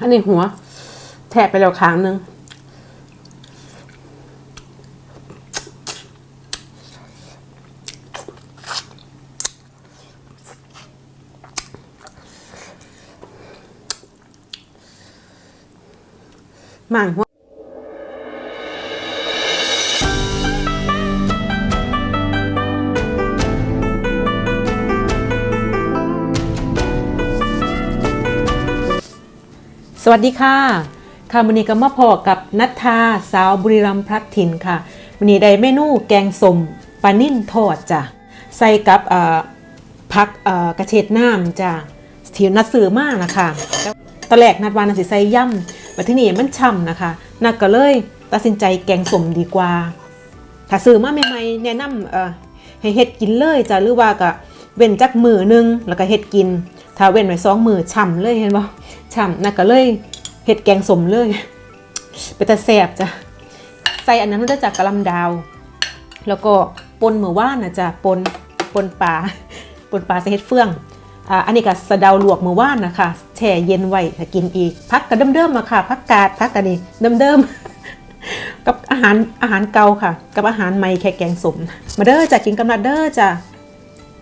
อันนี้หัว แทะไปแล้วครั้งหนึ่งหมั่งหัว สวัสดีค่ะค่ะวันนี้ก็มาพอกับนัทธาสาวบุรีรัมย์พลัดถิ่นค่ะวันนี้ได้เมนูแกงสมปลานิ่นทอดจ้ะใส่กับผักกระเฉดน้ำจ้ะที่นัดซื้อมากนะคะตอนแรกนัดวานาสิใส่ย่ำแต่ที่นี่มันช่ำนะคะนัดก็เลยตัดสินใจแกงสมดีกว่า ถ้าซื้อมาใหม่ๆแนะนำเอ่อให้เฮ็ดกินเลยจ้ะหรือว่าก็ เว้นจักมือหนึงแล้วก็เฮ็ดกิน ถ้าเว้นไว้สองมือฉ่ำเลยเห็นบ่ฉ่ำน่ะก็เลยเฮ็ดแกงสมเลยเป็นตาแซ่บจ้ะใส่อันนั้นมันจะจากกะลำดาว แล้วก็ปนหมือว่านนะจ้ะปนปนปลาปนปลาใส่เฮ็ดเฟืองอ่าอันนี้ก็สะเดาลวกมือว่านนะคะแช่เย็นไว้ถ้ากินอีก พักก็เดิมๆมาค่ะ พักกาดพักกันนี่เดิมๆกับอาหารอาหารเก่าค่ะ กับอาหารใหม่แค่แกงสม มาเด้อจะกินกำลัดเด้อจ้ะ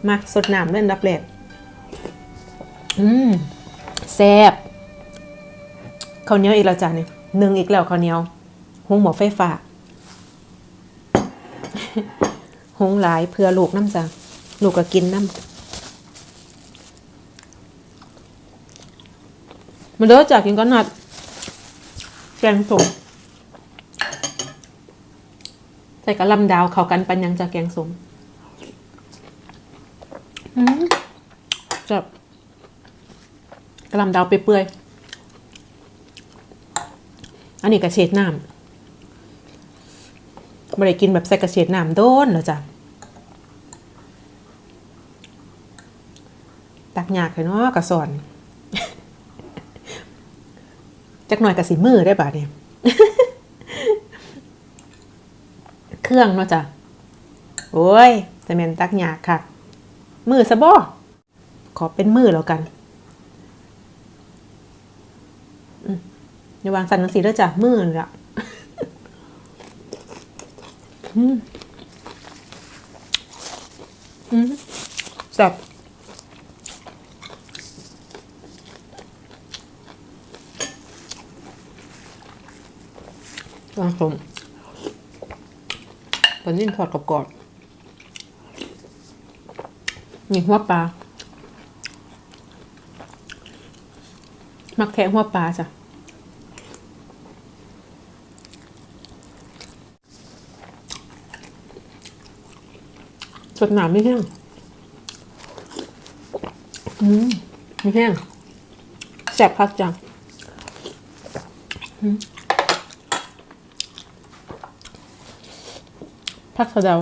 มาสดน้ำเล่นรับแรกอืมแซ่บข้าวเหนียวอีกแล้วจ้ะเนี่ยหนึ่งอีกแล้วข้าวเหนียวหุงหมอไฟฟ้าหุงหลายเพื่อลูกน้ำจ้ะลูกก็กินน้ำมาเด้อจ้ะกินก่อนนัดแกงสมใส่กระลำดาวเข้ากันปันยังจากแกงส้มอืม จับกระลำดาวเปื่อยๆอันนี้กระเฉดน้ำไม่ได้กินแบบใส่กระเฉดน้ำโดนเหรอจ้ะตักยากเลยเนาะกระสอนจักหน่อยกระสีมือได้ป่ะเนี่ยเครื่องเนาะจ้ะโอ้ยจะเมนตักหยากค่ะ มือซะบ่ ขอเป็นมือแล้วกันอย่าวางสันนังสีแล้วจ้ะมือละอืมอืมแซ่บวางผมปลานิ่นทอดกรอบๆนี่หัวปลา มักแค่หัวปลาจ้ะสดหนามไม่แห้งอืมไม่แห้งแซ่บพักจังพักสะเดา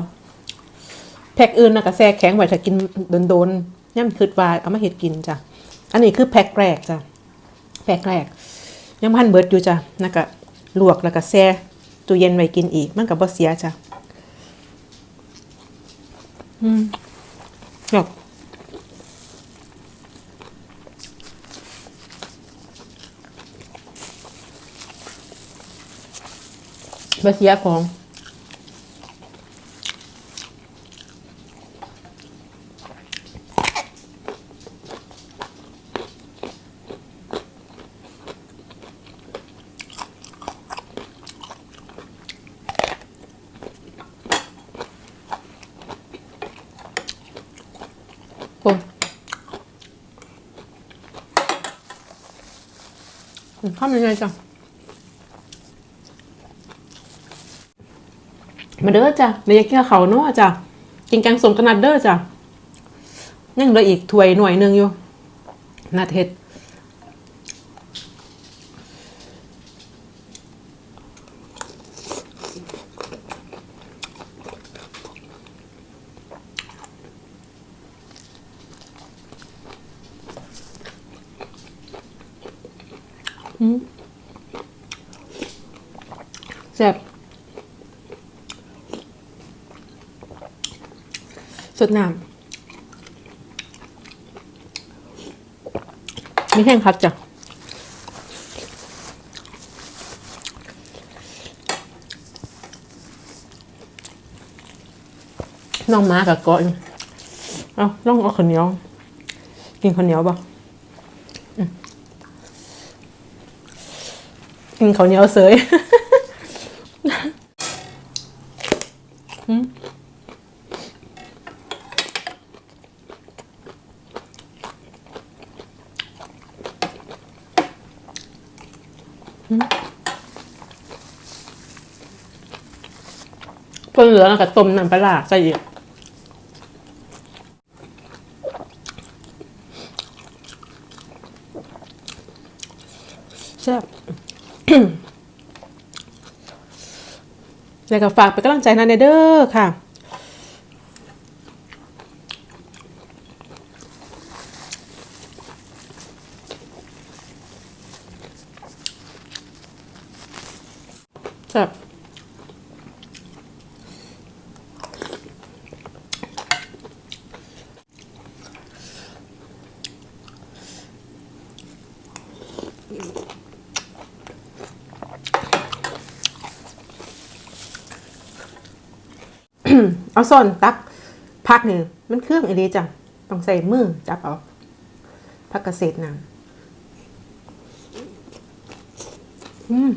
แพ็กอื่นนะกะแซ่แข็งไว้ถ้ากินโดนๆย่ำคืดวายเอามาเห็ดกินจ้ะ อันนี้คือแพ็กแรกจ้ะ แพ็กแรกยังพันเบิดอยู่จ้ะนะกะลวกแล้วก็แซ่ตู้เย็นไว้กินอีก มันกับบ่เสียจ้ะอืมแบบบ่เสียของ คน ข้ามยังไงจ้ะมาเด้อจ้ะเดี๋ยวอยากกินเขาเนาะจ้ะกินแกงส้มกระนัดเด้อจ้ะยังเหลืออีกถ้วยหน่วยหนึ่งอยู่นัดเห็ด แซ่บสุดน้ำม่แห้งครับจ้ะน้องมากับก้อน เอาน้องเอาข้าเหนียว กินข้าเหนียวบ่ กินข้าวเหนียวเสยเพิ่นเหลือแล้วก็ต้มน้ำปลาใส่อีก แซ่บ แล้วก็ฝากเป็นกำลังใจนะเด้อค่ะแซ่บ เอาซ่อนตักพักนี่มันเครื่องอีดีจ้ะต้องใส่มือจับเอาพักเกษตรน้ำอืม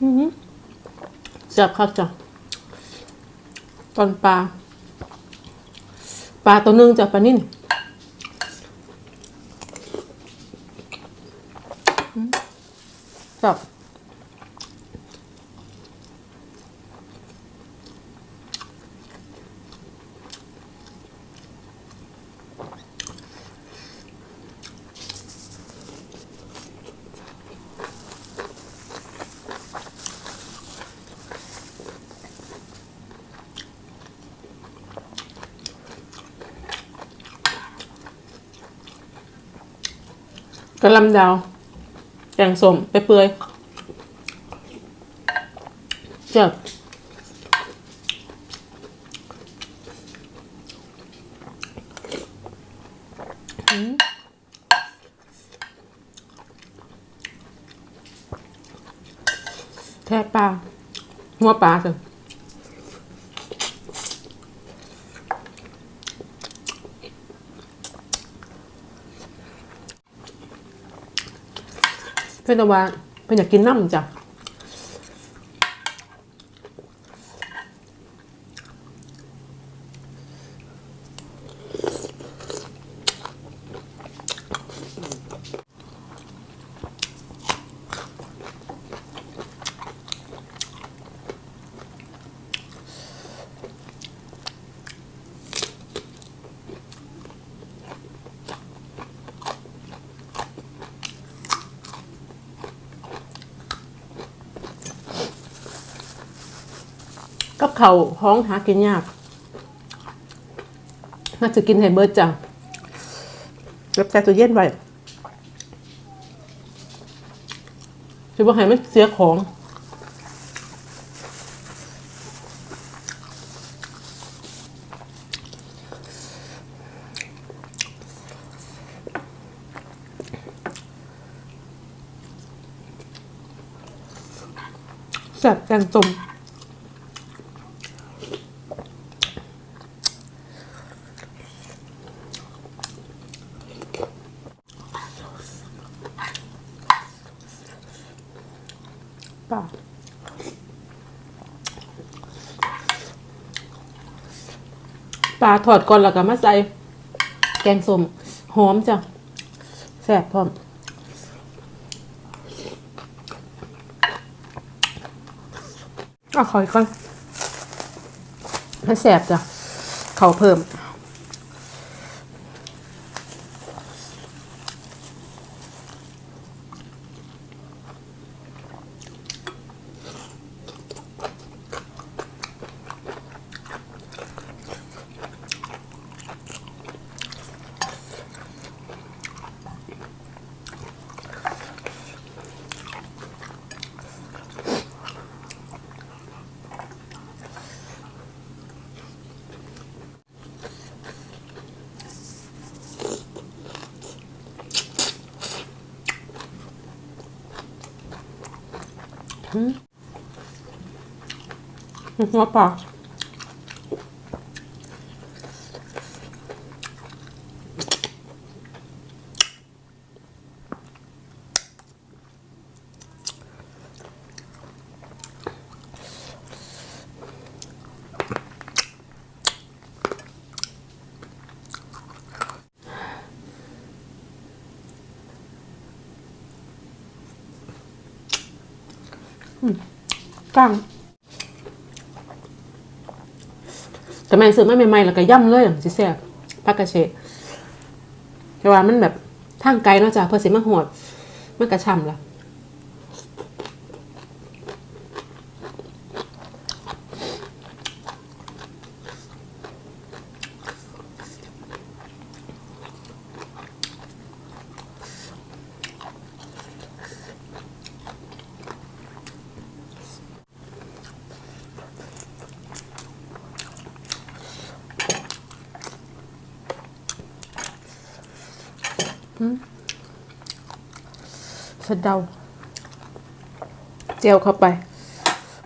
อืมแซ่บคักจ้ะตอนปลา ปลาตัวหนึงจ้ะปลานิ่น แบบกระหลำดาว แกงส้มไปเปื่อยเจ็บแทบปลาหัวปลาสิ เพื่อนตะวันเพื่อนอยากกินน้ำจ้ะ กับเขาห้องหากินยากน่าจะกินให้เบิร์จังเก็บใส่ตู้เย็นไว้จะบอกให้มันเสียของแซ่บแกงส้ม ปลา ปลาถอดก่อนแล้วก็มาใส่แกงส้มหอมจ้ะแซ่บพร้อมเอาขอยก่อนมันแซ่บจ้ะเขาเพิ่ม อ หัวปลากั้ง แต่แม่นซื้อมาใหม่ๆแล้วก็ย่ำเลยสิแซ่บพักกระเชดแต่ว่ามันแบบทางไกลเนาะจ้ะเพื่อสิมาหดมันกระช่ำละ สะเดา เจียวเข้าไป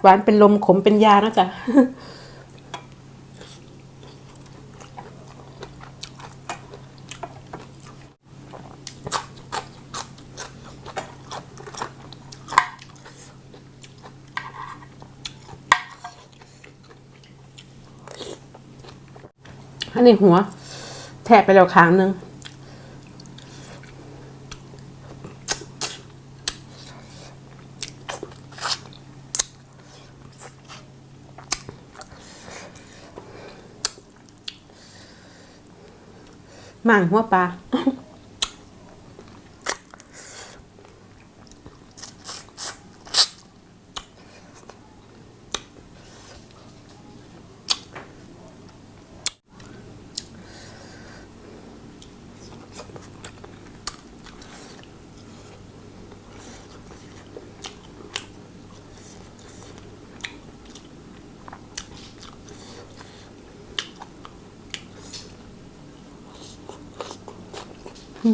หวานเป็นลมขมเป็นยานะจ๊ะอันนี้หัว แทะไปแล้วครั้งหนึ่ง หมั่งหัวปลา น่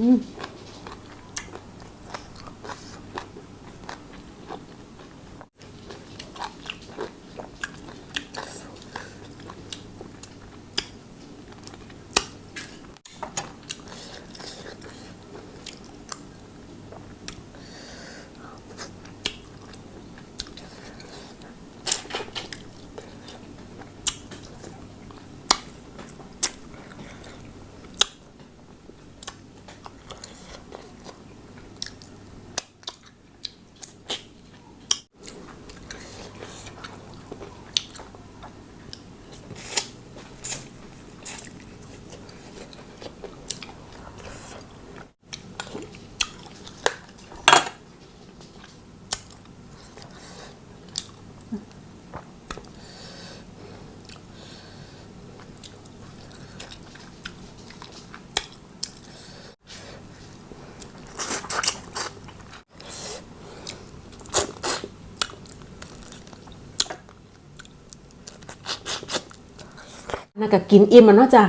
ก็กินอิ่มมันเนาะจ้ะ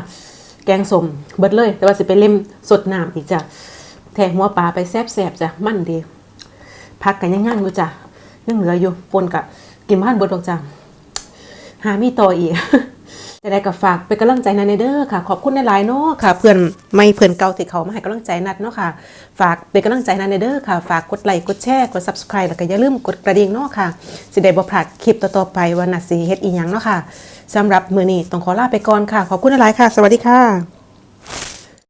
แกงสมเบิดเลย แต่ว่าสิไปเล่มสดน้ำอีกจ้ะแทงหัวปลาไปแซ่บๆจ้ะมันดีพักกันยังง่างอยู่จ้ะยังเหลืออยู่ปนกับกินบ้านเบิดดอกจ้ะหามีต่ออีก จะได้กับฝากเป็นกำลังใจนันเด้อค่ะ ขอบคุณในหลายเนาะค่ะ เพื่อนไม่เพื่อนเก่าที่เขามาให้กำลังใจนัดเนาะค่ะ ฝากเป็นกำลังใจนันเด้อค่ะ ฝากกดไลค์กดแชร์กด subscribe แล้วก็อย่าลืมกดกระดิ่งเนาะค่ะสิได้บ่พลาดคลิปต่อๆไปว่านัดสีเฮ็ดอีหยังเนาะค่ะสำหรับมื้อนี้ต้องขอลาไปก่อนค่ะ ขอบคุณหลายค่ะ สวัสดีค่ะ